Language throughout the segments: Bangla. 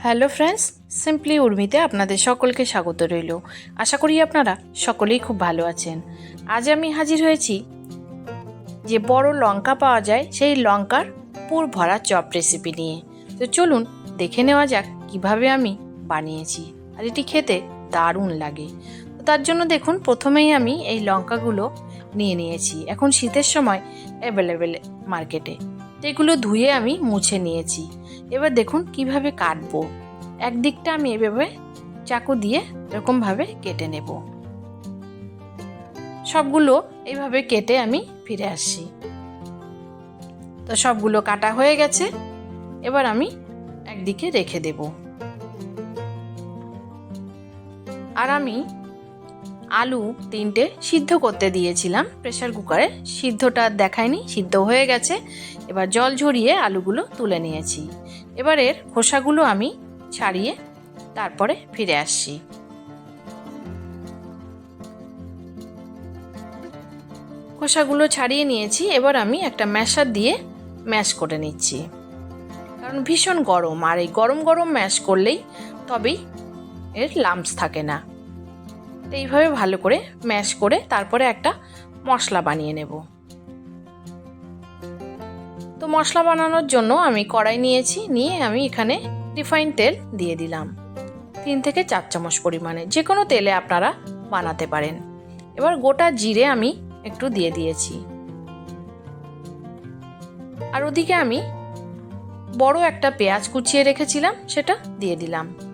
হ্যালো ফ্রেন্ডস সিম্পলি উর্মিতে আপনাদের সকলকে স্বাগত রইল। আশা করি আপনারা সকলেই খুব ভালো আছেন। আজ আমি হাজির হয়েছি যে বড় লঙ্কা পাওয়া যায়, সেই লঙ্কার পুর ভরা চপ রেসিপি নিয়ে। তো চলুন দেখে নেওয়া যাক কীভাবে আমি বানিয়েছি। আর এটি খেতে দারুণ লাগে। তো তার জন্য দেখুন, প্রথমেই আমি এই লঙ্কাগুলো নিয়ে নিয়েছি। এখন শীতের সময় অ্যাভেলেবেল মার্কেটে এগুলো ধুয়ে আমি মুছে নিয়েছি। এবার দেখুন কীভাবে কাটবো। একদিকটা আমি এভাবে চাকু দিয়ে এরকমভাবে কেটে নেব। সবগুলো এইভাবে কেটে আমি ফিরে আসছি। তো সবগুলো কাটা হয়ে গেছে। এবার আমি একদিকে রেখে দেব। আর আমি আলু তিনটে সিদ্ধ করতে দিয়েছিলাম। প্রেশার কুকারে সিদ্ধটা দেখায়নি, সিদ্ধ হয়ে গেছে। এবার জল ঝরিয়ে আলুগুলো তুলে নিয়েছি। এবার এর খোসাগুলো আমি ছাড়িয়ে তারপরে ফিরে আসছি। খোসাগুলো ছাড়িয়ে নিয়েছি। এবার আমি একটা ম্যাশার দিয়ে ম্যাশ করে নিচ্ছি। কারণ ভীষণ গরম, আর এই গরম গরম ম্যাশ করলেই তবেই এর লাম্পস থাকে না। এইভাবে ভালো করে ম্যাশ করে তারপরে একটা মশলা বানিয়ে নেব। তো মশলা বানানোর জন্য আমি কড়াই নিয়েছি, নিয়ে আমি এখানে রিফাইন তেল দিয়ে দিলাম। তিন থেকে চার চামচ পরিমাণে যে কোনো তেলে আপনারা বানাতে পারেন। এবার গোটা জিরে আমি একটু দিয়ে দিয়েছি। আর ওদিকে আমি বড় একটা পেঁয়াজ কুচিয়ে রেখেছিলাম, সেটা দিয়ে দিলাম।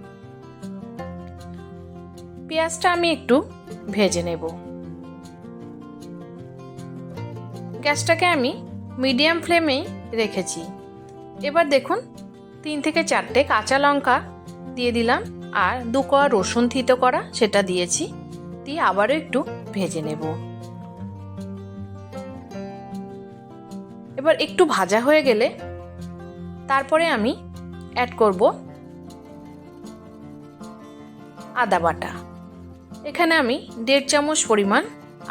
পেঁয়াজটা আমি একটু ভেজে নেব। গ্যাসটাকে আমি মিডিয়াম ফ্লেমেই রেখেছি। এবার দেখুন, তিন থেকে চারটে কাঁচা লঙ্কা দিয়ে দিলাম আর দু কোয়া রসুন থিতো করা সেটা দিয়েছি, দিয়ে আবারও একটু ভেজে নেব। এবার একটু ভাজা হয়ে গেলে তারপরে আমি অ্যাড করব আদা বাটা। এখানে আমি দেড় চামচ পরিমাণ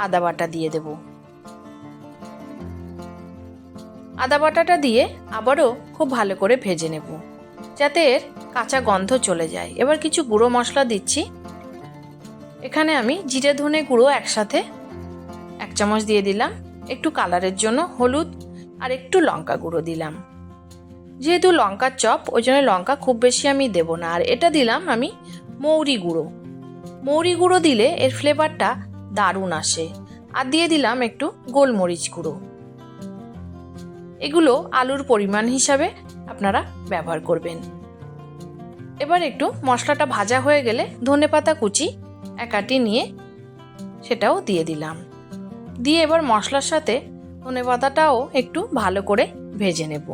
আদা বাটা দিয়ে দেব। আদা বাটাটা দিয়ে আবারও খুব ভালো করে ভেজে নেব, যাতে এর কাঁচা গন্ধ চলে যায়। এবার কিছু গুঁড়ো মশলা দিচ্ছি। এখানে আমি জিরে, ধনে গুঁড়ো একসাথে এক চামচ দিয়ে দিলাম। একটু কালারের জন্য হলুদ আর একটু লঙ্কা গুঁড়ো দিলাম। যেহেতু লঙ্কার চপ, ওই জন্য লঙ্কা খুব বেশি আমি দেব না। আর এটা দিলাম আমি মৌরি গুঁড়ো। মৌরি গুঁড়ো দিলে এর ফ্লেভারটা দারুণ আসে। আর দিয়ে দিলাম একটু গোলমরিচ গুঁড়ো। এগুলো আলুর পরিমাণ হিসাবে আপনারা ব্যবহার করবেন। এবার একটু মশলাটা ভাজা হয়ে গেলে ধনে পাতা কুচি একাটি নিয়ে সেটাও দিয়ে দিলাম। দিয়ে এবার মশলার সাথে ধনে পাতাটাও একটু ভালো করে ভেজে নেব।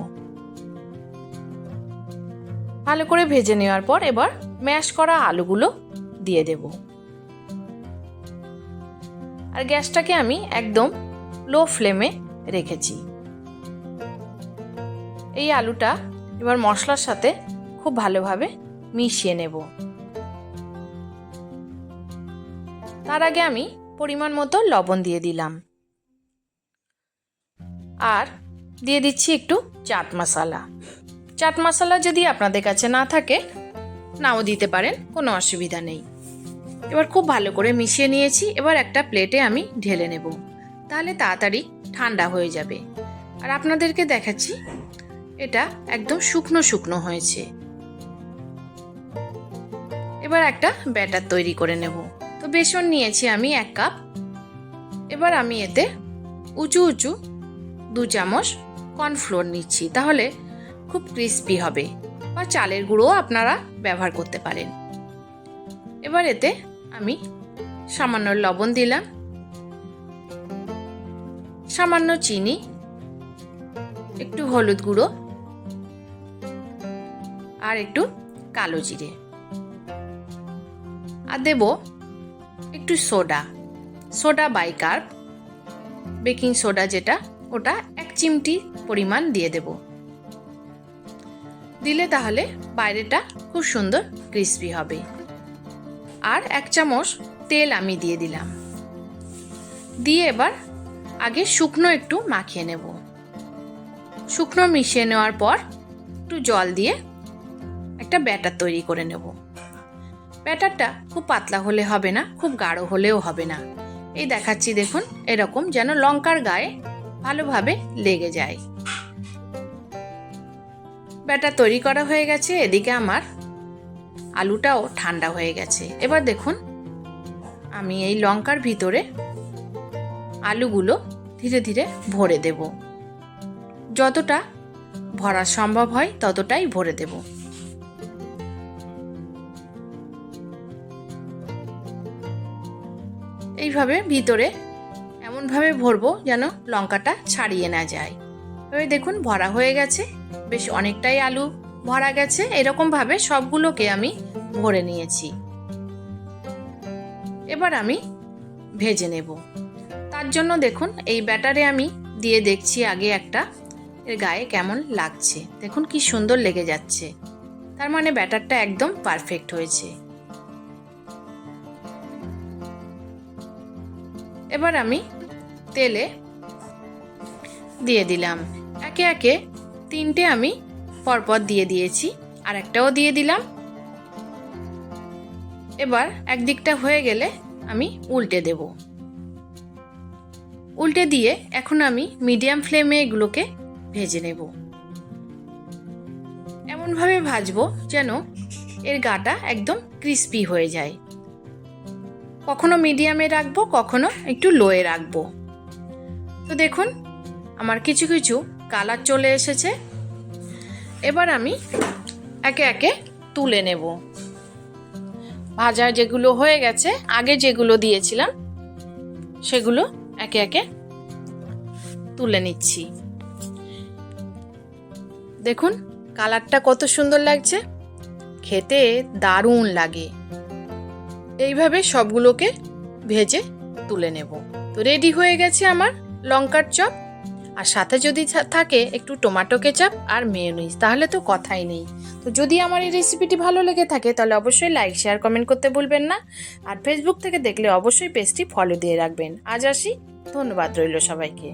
ভালো করে ভেজে নেওয়ার পর এবার ম্যাশ করা আলুগুলো দিয়ে দেব। আর গ্যাসটাকে আমি একদম লো ফ্লেমে রেখেছি। এই আলুটা এবার মশলার সাথে খুব ভালোভাবে মিশিয়ে নেব। তার আগে আমি পরিমাণ মতো লবণ দিয়ে দিলাম। আর দিয়ে দিচ্ছি একটু চাট মশলা। চাট মশলা যদি আপনাদের কাছে না থাকে, নাও দিতে পারেন, কোনো অসুবিধা নেই। এবার খুব ভালো করে মিশিয়ে নিয়েছি, এবার একটা প্লেটে আমি ঢেলে নেব। তাহলে তাড়াতাড়ি ঠান্ডা হয়ে যাবে। আর আপনাদেরকে দেখাচ্ছি, এটা একদম শুকনো শুকনো হয়েছে। এবার একটা ব্যাটার তৈরি করে নেব। তো বেসন নিয়েছি আমি এক কাপ। এবার আমি এতে উঁচু উঁচু দু চামচ কর্নফ্লোর নিচ্ছি, তাহলে খুব ক্রিস্পি হবে। বা চালের গুঁড়োও আপনারা ব্যবহার করতে পারেন। এবার এতে আমি সামান্য লবণ দিলাম, সামান্য চিনি, একটু হলুদ গুঁড়ো, আর একটু কালো জিরে। আর দেব একটু soda soda bicarb baking soda যেটা, ওটা এক চিমটি পরিমাণ দিয়ে দেব। দিলে তাহলে বাইরেটা খুব সুন্দর ক্রিস্পি হবে। আর এক চামচ তেল আমি দিয়ে দিলাম। দিয়ে এবার আগে শুকনো একটু মাখিয়ে নেব। শুকনো মিশিয়ে নেওয়ার পর একটু জল দিয়ে একটা ব্যাটার তৈরি করে নেব। ব্যাটারটা খুব পাতলা হলে হবে না, খুব গাঢ় হলেও হবে না। এই দেখাচ্ছি দেখুন, এরকম যেন লঙ্কার গায়ে ভালোভাবে লেগে যায়। ব্যাটার তৈরি করা হয়ে গেছে, এদিকে আমার আলুটাও ঠান্ডা হয়ে গেছে। এবার দেখুন, আমি এই লঙ্কার ভিতরে আলুগুলো ধীরে ধীরে ভরে দেব। যতটা ভরা সম্ভব হয়, ততটাই ভরে দেব। এইভাবে ভিতরে এমনভাবে ভরবো যেন লঙ্কাটা ছাড়িয়ে না যায়। এবার দেখুন, ভরা হয়ে গেছে। বেশ অনেকটাই আলু ভরা গেছে, এরকমভাবে সবগুলোকে আমি ভরে নিয়েছি। এবার আমি ভেজে নেব। তার জন্য দেখুন, এই ব্যাটারে আমি দিয়ে দেখছি আগে একটা, এর গায়ে কেমন লাগছে। দেখুন কি সুন্দর লেগে যাচ্ছে। তার মানে ব্যাটারটা একদম পারফেক্ট হয়েছে। এবার আমি তেলে দিয়ে দিলাম। একে একে তিনটে আমি পরপর দিয়ে দিয়েছি, আর একটাও দিয়ে দিলাম। এবার একদিকটা হয়ে গেলে আমি উল্টে দেব। উল্টে দিয়ে এখন আমি মিডিয়াম ফ্লেমে এগুলোকে ভেজে নেব। এমনভাবে ভাজবো যেন এর গাটা একদম ক্রিস্পি হয়ে যায়। কখনো মিডিয়ামে রাখব, কখনো একটু লোয়ে রাখব। তো দেখুন, আমার কিছু কিছু কালার চলে এসেছে। এবার আমি একে একে তুলে নেব। ভাজা যেগুলো হয়ে গেছে, আগে যেগুলো দিয়েছিলাম, সেগুলো একে একে তুলে নিচ্ছি। দেখুন, কালারটা কত সুন্দর লাগছে। খেতে দারুণ লাগে। এইভাবে সবগুলোকে ভেজে তুলে নেব। তো রেডি হয়ে গেছে আমার লঙ্কার চপ। আর সাথে যদি থাকে একটু টমেটো কেচাপ আর মেয়োনিজ, তাহলে তো কথাই নেই। তো যদি আমার এই রেসিপিটি ভালো লেগে থাকে, তাহলে অবশ্যই লাইক শেয়ার কমেন্ট করতে ভুলবেন না। আর ফেসবুক থেকে দেখলে অবশ্যই পেজটি ফলো দিয়ে রাখবেন। আজ আসি, ধন্যবাদ রইল সবাইকে।